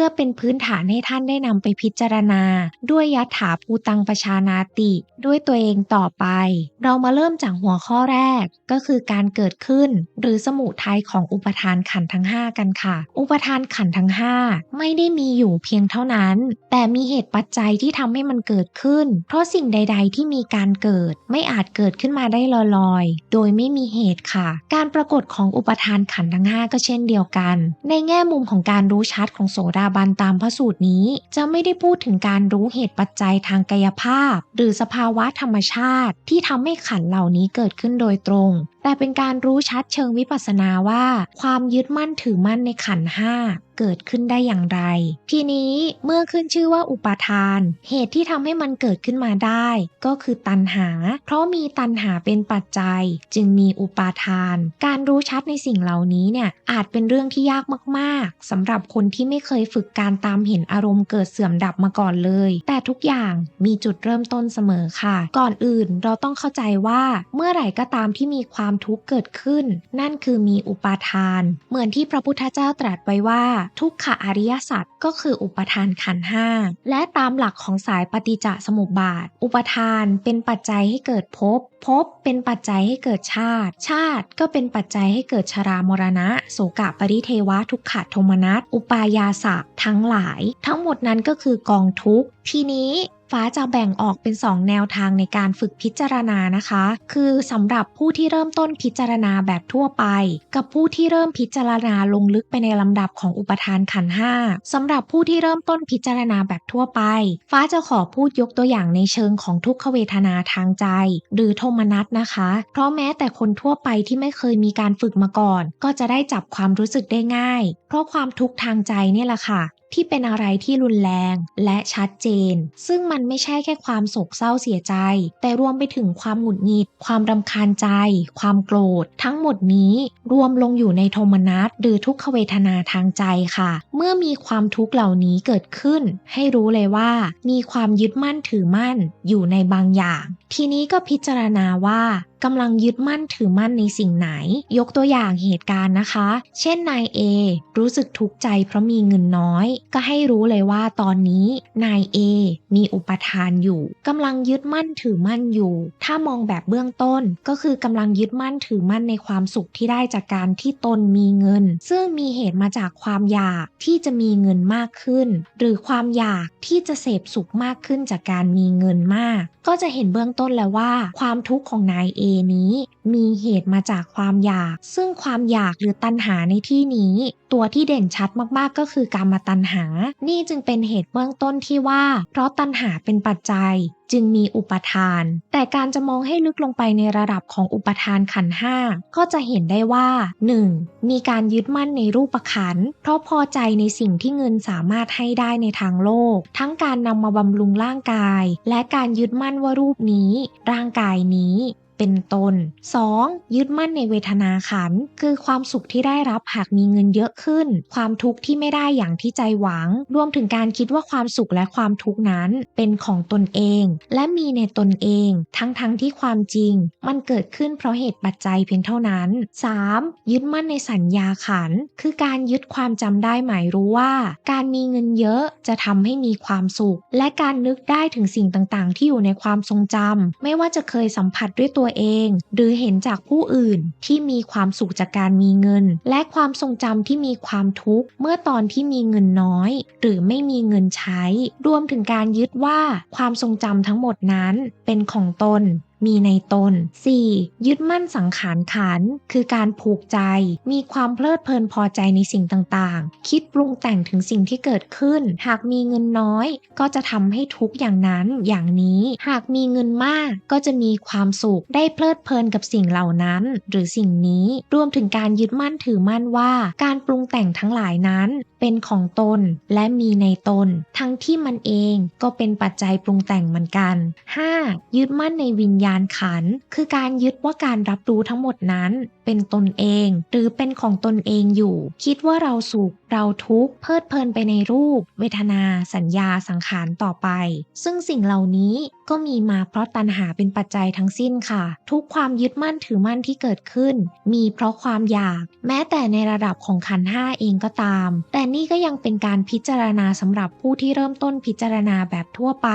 พื่อเป็นพื้นฐานให้ท่านได้นำไปพิจารณา ด้วยยัตถาภูตังประชานาติ ด้วยตัวเองต่อไป เรามาเริ่มจากหัวข้อแรก ก็คือการเกิดขึ้น หรือสมุทัยของอุปทานขันธ์ทั้ง 5 กันค่ะ อุปทานขันธ์ทั้ง 5 ไม่ได้มีอยู่เพียงเท่านั้น แต่มีเหตุปัจจัยที่ทำให้มันเกิดขึ้น เพราะสิ่งใด ๆ ที่มีการเกิด ไม่อาจเกิดขึ้นมาได้ลอยๆ โดยไม่มีเหตุค่ะ การปรากฏของอุปทานขันธ์ทั้ง 5 ก็เช่นเดียวกัน ในแง่มุมของการรู้ชัดของโสดาบันตามพระสูตรนี้ จะไม่ได้พูดถึงการรู้เหตุปัจจัยทางกายภาพ หรือสภาวะธรรมชาติที่ทำให้ขันเหล่านี้เกิดขึ้นโดยตรง แต่เป็นการรู้ชัดเชิงวิปัสสนาว่า ความยึดมั่นถือมั่นในขันห้าเกิดขึ้นได้อย่างไร ทีนี้เมื่อขึ้นชื่อว่าอุปาทาน เหตุที่ทำให้มันเกิดขึ้นมาได้ ก็คือตัณหา เพราะมีตัณหาเป็นปัจจัย จึงมีอุปาทาน การรู้ชัดในสิ่งเหล่านี้เนี่ยอาจเป็นเรื่องที่ยากมากๆสำหรับคนที่ไม่เคยฝึกการตามเห็นอารมณ์เกิดเสื่อมดับมาก่อนเลย แต่ทุกอย่างมีจุดเริ่มต้นเสมอค่ะ ก่อนอื่นเราต้องเข้าใจว่าเมื่อไหร่ก็ตามที่มีความทุกข์เกิดขึ้น นั่นคือมีอุปาทาน เหมือนที่พระพุทธเจ้าตรัสไว้ว่า ทุกขะอริยสัจก็คืออุปทานขันห้าและตามหลักของสายปฏิจจสมุปบาท อุปทานเป็นปัจจัยให้เกิดภพภพเป็นปัจจัยให้เกิดชาติ ชาติก็เป็นปัจจัยให้เกิดชรามรณะ โสกะปริเทวะทุกขะโทมนัสอุปายาสะทั้งหลาย ทั้งหมดนั้นก็คือกองทุกข์ทีนี้ ฟ้าจะแบ่งออกเป็น 2 แนวทางในการฝึกพิจารณานะคะ คือสำหรับผู้ที่เริ่มต้นพิจารณาแบบทั่วไป กับผู้ที่เริ่มพิจารณาลงลึกไปในลำดับของอุปทานขันห้าสำหรับผู้ที่เริ่มต้นพิจารณาแบบทั่วไป ฟ้าจะขอพูดยกตัวอย่างในเชิงของทุกขเวทนาทางใจ หรือโทมนัสนะคะ เพราะแม้แต่คนทั่วไปที่ไม่เคยมีการฝึกมาก่อน ก็จะได้จับความรู้สึกได้ง่าย เพราะความทุกข์ทางใจเนี่ยแหละค่ะที่เป็นอะไรที่รุนแรงและชัดเจน ซึ่งมันไม่ใช่แค่ความโศกเศร้าเสียใจ แต่รวมไปถึงความหงุดหงิด ความรำคาญใจ ความโกรธ ทั้งหมดนี้รวมลงอยู่ในโทมนัสหรือทุกขเวทนาทางใจค่ะ เมื่อมีความทุกข์เหล่านี้เกิดขึ้น ให้รู้เลยว่า มีความยึดมั่นถือมั่นอยู่ในบางอย่าง ทีนี้ก็พิจารณาว่ากำลังยึดมั่นถือมั่นในสิ่งไหน ยกตัวอย่างเหตุการณ์นะคะ เช่นนายเอรู้สึกทุกข์ใจเพราะมีเงินน้อย ก็ให้รู้เลยว่าตอนนี้นายเอมีอุปทานอยู่กำลังยึดมั่นถือมั่นอยู่ ถ้ามองแบบเบื้องต้น ก็คือกำลังยึดมั่นถือมั่นในความสุขที่ได้จากการที่ตนมีเงิน ซึ่งมีเหตุมาจากความอยากที่จะมีเงินมากขึ้น หรือความอยากที่จะเสพสุขมากขึ้นจากการมีเงินมาก ก็จะเห็นเบื้องต้นแล้วว่า ความทุกข์ของนายเอนี้มีเหตุมาจากความอยาก ซึ่งความอยากหรือตัณหาในที่นี้ ตัวที่เด่นชัดมากๆก็คือการมาตัณหา นี่จึงเป็นเหตุเบื้องต้นที่ว่า เพราะตัณหาเป็นปัจจัยจึงมีอุปทาน แต่การจะมองให้ลึกลงไปในระดับของอุปทานขันห้าก็จะเห็นได้ว่า 1. มีการยึดมั่นในรูปขัน เพราะพอใจในสิ่งที่เงินสามารถให้ได้ในทางโลก ทั้งการนำมาบำรุงร่างกาย และการยึดมั่นว่ารูปนี้ ร่างกายนี้ เป็นตน 2. ยึดมั่นในเวทนาขัน คือความสุขที่ได้รับหากมีเงินเยอะขึ้น ความทุกข์ที่ไม่ได้อย่างที่ใจหวัง รวมถึงการคิดว่าความสุขและความทุกข์นั้นเป็นของตนเอง และมีในตนเอง ทั้งทั้งที่ความจริง มันเกิดขึ้นเพราะเหตุปัจจัยเพียงเท่านั้น 3. ยึดมั่นในสัญญาขัน คือการยึดความจำได้หมายรู้ว่า การมีเงินเยอะจะทำให้มีความสุข และการนึกได้ถึงสิ่งต่างๆ ที่อยู่ในความทรงจำไม่ว่าจะเคยสัมผัสด้วยตัวตัวเอง หรือเห็นจากผู้อื่นที่มีความสุขจากการมีเงิน และความทรงจำที่มีความทุกข์เมื่อตอนที่มีเงินน้อย หรือไม่มีเงินใช้ รวมถึงการยึดว่าความทรงจำทั้งหมดนั้นเป็นของตน มีในตน 4. ยึดมั่นสังขารขัน คือการผูกใจ มีความเพลิดเพลินพอใจในสิ่งต่างๆ คิดปรุงแต่งถึงสิ่งที่เกิดขึ้น หากมีเงินน้อย ก็จะทำให้ทุกอย่างนั้นอย่างนี้ หากมีเงินมากก็จะมีความสุขได้เพลิดเพลินกับสิ่งเหล่านั้น หรือสิ่งนี้รวมถึงการยึดมั่นถือมั่นว่า การปรุงแต่งทั้งหลายนั้นเป็นของตนและมีในตน ทั้งที่มันเองก็เป็นปัจจัยปรุงแต่งเหมือนกัน 5. ยึดมั่นในวิญญาณญาณขัน คือการยึดว่าการรับรู้ทั้งหมดนั้น เป็นตนเอง หรือเป็นของตนเองอยู่ คิดว่าเราสุขเราทุกข์เพลิดเพลินไปในรูป เวทนา สัญญาสังขารต่อไป ซึ่งสิ่งเหล่านี้ก็มีมาเพราะตัณหาเป็นปัจจัยทั้งสิ้นค่ะ ทุกความยึดมั่นถือมั่นที่เกิดขึ้น มีเพราะความอยาก แม้แต่ในระดับของขันห้าเองก็ตาม แต่นี่ก็ยังเป็นการพิจารณาสำหรับผู้ที่เริ่มต้นพิจารณาแบบทั่วไป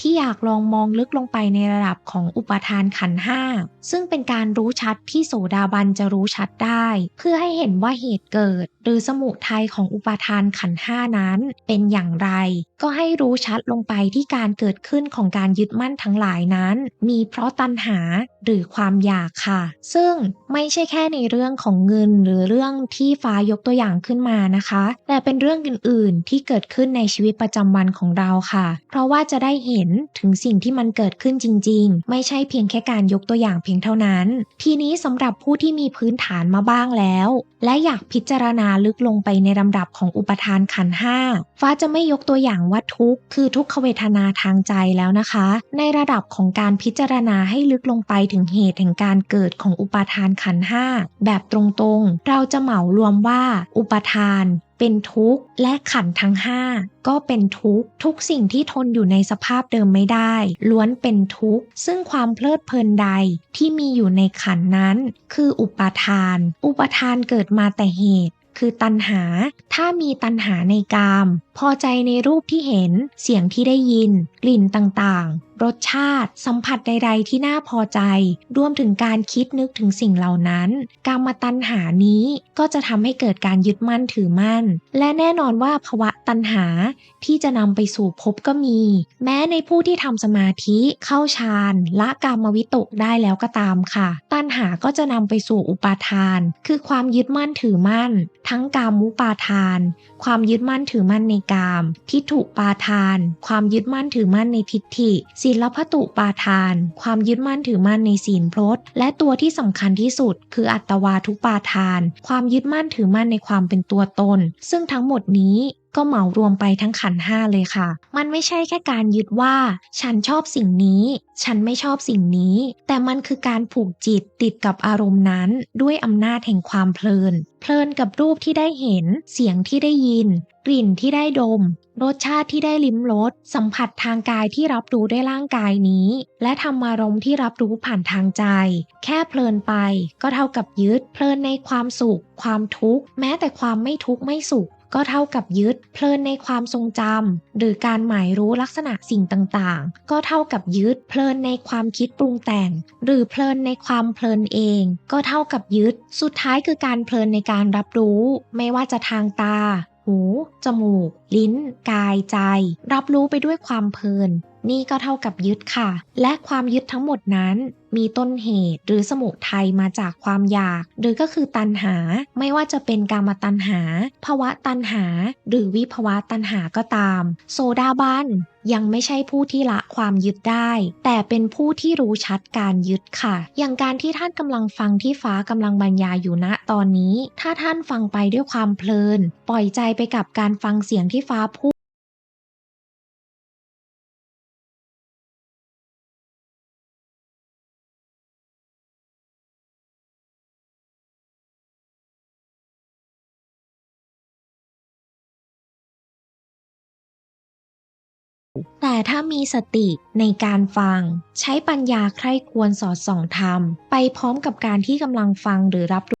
ที่อยากลองมองลึกลงไปในระดับของอุปทานขันห้าซึ่งเป็นการรู้ชัดที่โสดาบันจะจะรู้ชัดได้ เพื่อให้เห็นว่าเหตุเกิด หรือสมุทัยของอุปทานขันห้านั้นเป็นอย่างไร ก็ให้รู้ชัดลงไปที่การเกิดขึ้นของการยึดมั่นทั้งหลายนั้น มีเพราะตัณหาหรือความอยากค่ะ ซึ่งไม่ใช่แค่ในเรื่องของเงินหรือเรื่องที่ฟ้ายกตัวอย่างขึ้นมานะคะ แต่เป็นเรื่องอื่นๆ ที่เกิดขึ้นในชีวิตประจำวันของเราค่ะ เพราะว่าจะได้เห็นถึงสิ่งที่มันเกิดขึ้นจริง ๆ ไม่ใช่เพียงแค่การยกตัวอย่างเพียงเท่านั้น ทีนี้สำหรับผู้ที่มีพื้นฐานมาบ้างแล้ว และอยากพิจารณาลึกลงไปในลำดับของอุปทานขันห้าฟ้าจะไม่ยกตัวอย่างว่าทุกข์คือทุกขเวทนาทางใจแล้วนะคะ ในระดับของการพิจารณาให้ลึกลงไปถึงเหตุแห่งการเกิดของอุปาทานขันห้าแบบตรงๆ เราจะเหมารวมว่าอุปาทานเป็นทุกข์และขันทั้งห้าก็เป็นทุกข์ทุกสิ่งที่ทนอยู่ในสภาพเดิมไม่ได้ ล้วนเป็นทุกข์ซึ่งความเพลิดเพลินใดที่มีอยู่ในขันนั้น คืออุปาทาน อุปาทานเกิดมาแต่เหตุ คือตัณหา ถ้ามีตัณหาในกาม พอใจในรูปที่เห็น เสียงที่ได้ยิน กลิ่นต่างๆ รสชาติ สัมผัสใด ๆ ที่น่าพอใจ รวมถึงการคิดนึกถึงสิ่งเหล่านั้น กามตัณหานี้ก็จะทำให้เกิดการยึดมั่นถือมั่น และแน่นอนว่าภวะตัณหาที่จะนำไปสู่ภพก็มี แม้ในผู้ที่ทำสมาธิเข้าฌานละกามวิตกได้แล้วก็ตามค่ะ ตัณหาก็จะนำไปสู่อุปาทาน คือความยึดมั่นถือมั่น ทั้งกามุปาทาน ความยึดมั่นถือมั่นในกาม ทิฏฐุปาทาน ความยึดมั่นถือมั่นในทิฏฐิศีลพัตุปาทาน ความยึดมั่นถือมั่นในศีลพรตและตัวที่สำคัญที่สุด คืออัตวาทุปาทาน ความยึดมั่นถือมั่นในความเป็นตัวตน ซึ่งทั้งหมดนี้ ก็เหมารวมไปทั้งขันห้าเลยค่ะ มันไม่ใช่แค่การยึดว่า ฉันชอบสิ่งนี้ ฉันไม่ชอบสิ่งนี้ แต่มันคือการผูกจิตติดกับอารมณ์นั้น ด้วยอำนาจแห่งความเพลิน เพลินกับรูปที่ได้เห็น เสียงที่ได้ยิน กลิ่นที่ได้ดม รสชาติที่ได้ลิ้มรส สัมผัสทางกายที่รับรู้ด้วยร่างกายนี้ และธรรมารมณ์ที่รับรู้ผ่านทางใจ แค่เพลินไป ก็เท่ากับยึด เพลินในความสุข ความทุกข์ แม้แต่ความไม่ทุกข์ไม่สุข ก็เท่ากับยึด เพลินในความทรงจำหรือการหมายรู้ลักษณะสิ่งต่างๆ ก็เท่ากับยึด เพลินในความคิดปรุงแต่ง หรือเพลินในความเพลินเอง ก็เท่ากับยึด สุดท้ายคือการเพลินในการรับรู้ ไม่ว่าจะทางตา หู จมูก ลิ้น กายใจ รับรู้ไปด้วยความเพลิน นี่ก็เท่ากับยึดค่ะ และความยึดทั้งหมดนั้น มีต้นเหตุหรือสมุทัยมาจากความอยาก หรือก็คือตัณหา ไม่ว่าจะเป็นกามตัณหา ภวะตัณหา หรือวิภวะตัณหาก็ตาม โซดาบันยังไม่ใช่ผู้ที่ละความยึดได้ แต่เป็นผู้ที่รู้ชัดการยึดค่ะ อย่างการที่ท่านกำลังฟังที่ฟ้ากำลังบรรยายอยู่ณตอนนี้ ถ้าท่านฟังไปด้วยความเพลิน ปล่อยใจไปกับการฟังเสียงที่ฟ้าพูด แต่ถ้ามีสติในการฟัง ใช้ปัญญาใคร่ควรสอดส่องธรรม ไปพร้อมกับการที่กำลังฟังหรือรับรู้